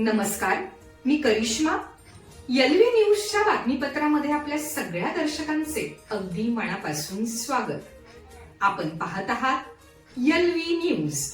नमस्कार मी करिश्मा. यलवी न्यूजच्या बातमीपत्रामध्ये आपल्या सगळ्या दर्शकांचे अगदी मनापासून स्वागत. आपण पाहत आहात यलवी न्यूज.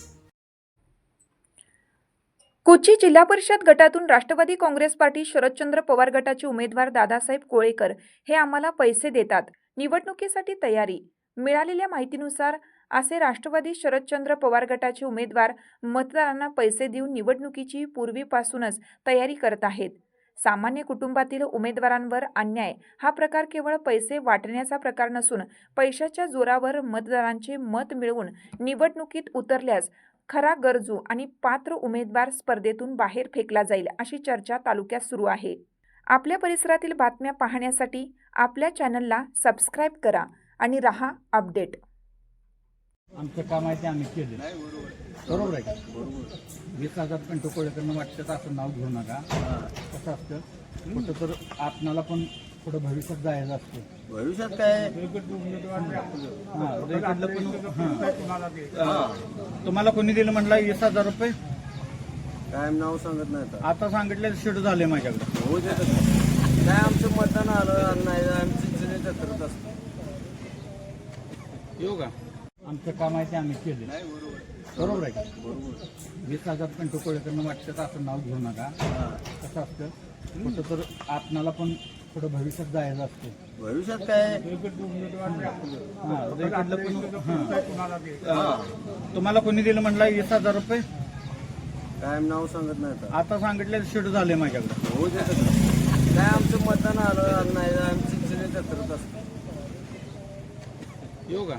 कोची जिल्हा परिषद गटातून राष्ट्रवादी काँग्रेस पार्टी शरदचंद्र पवार गटाचे उमेदवार दादासाहेब कोळेकर हे आम्हाला पैसे देतात. निवडणुकीसाठी तयारी. मिळालेल्या माहितीनुसार असे राष्ट्रवादी शरदचंद्र पवार गटाचे उमेदवार मतदारांना पैसे देऊन निवडणुकीची पूर्वीपासूनच तयारी करत आहेत. सामान्य कुटुंबातील उमेदवारांवर अन्याय हा प्रकार केवळ पैसे वाटण्याचा प्रकार नसून पैशाच्या जोरावर मतदारांचे मत मिळवून निवडणुकीत उतरल्यास खरा गरजू आणि पात्र उमेदवार स्पर्धेतून बाहेर फेकला जाईल अशी चर्चा तालुक्यात सुरू आहे. आपल्या परिसरातील बातम्या पाहण्यासाठी आपल्या चॅनलला सबस्क्राईब करा आणि रहा अपडेट. आमचं काम आहे ते आम्ही केलं बरोबर आहे वीस हजार पंट कोळेकरनं वाटतं असं नाव घेऊ नका? कसं असतं. कुठं तर आपणाला पण पुढं भविष्यात जायचं असतं. भविष्यात काय? हां पण हां. तुम्हाला कोणी दिलं म्हणला वीस हजार रुपये? कायम नाव सांगत नाही आता. आता सांगितलं शेड झाले माझ्याकडे. होऊ देत काय आमचं मतदान आलं नाही आमची चिन्ह जत्रत असतो येऊ का? आमचं काम आहे ते आम्ही केलं बरोबर. आहे का? वीस हजार पंट कोळेकरनं वाटतं असं नाव घेऊ नका? कसं असतं. कुठं तर आपणाला पण पुढं भविष्यात जायचं असतं. भविष्यात काय? हां पण हां. तुम्हाला कोणी दिलं म्हणला वीस हजार रुपये कायम नाव सांगत नाही आता. सांगितलं शेड झाले माझ्याकडे. होऊ देत काय आमचं मतदान आलं नाही आमची जत्रत असतो. येऊ का?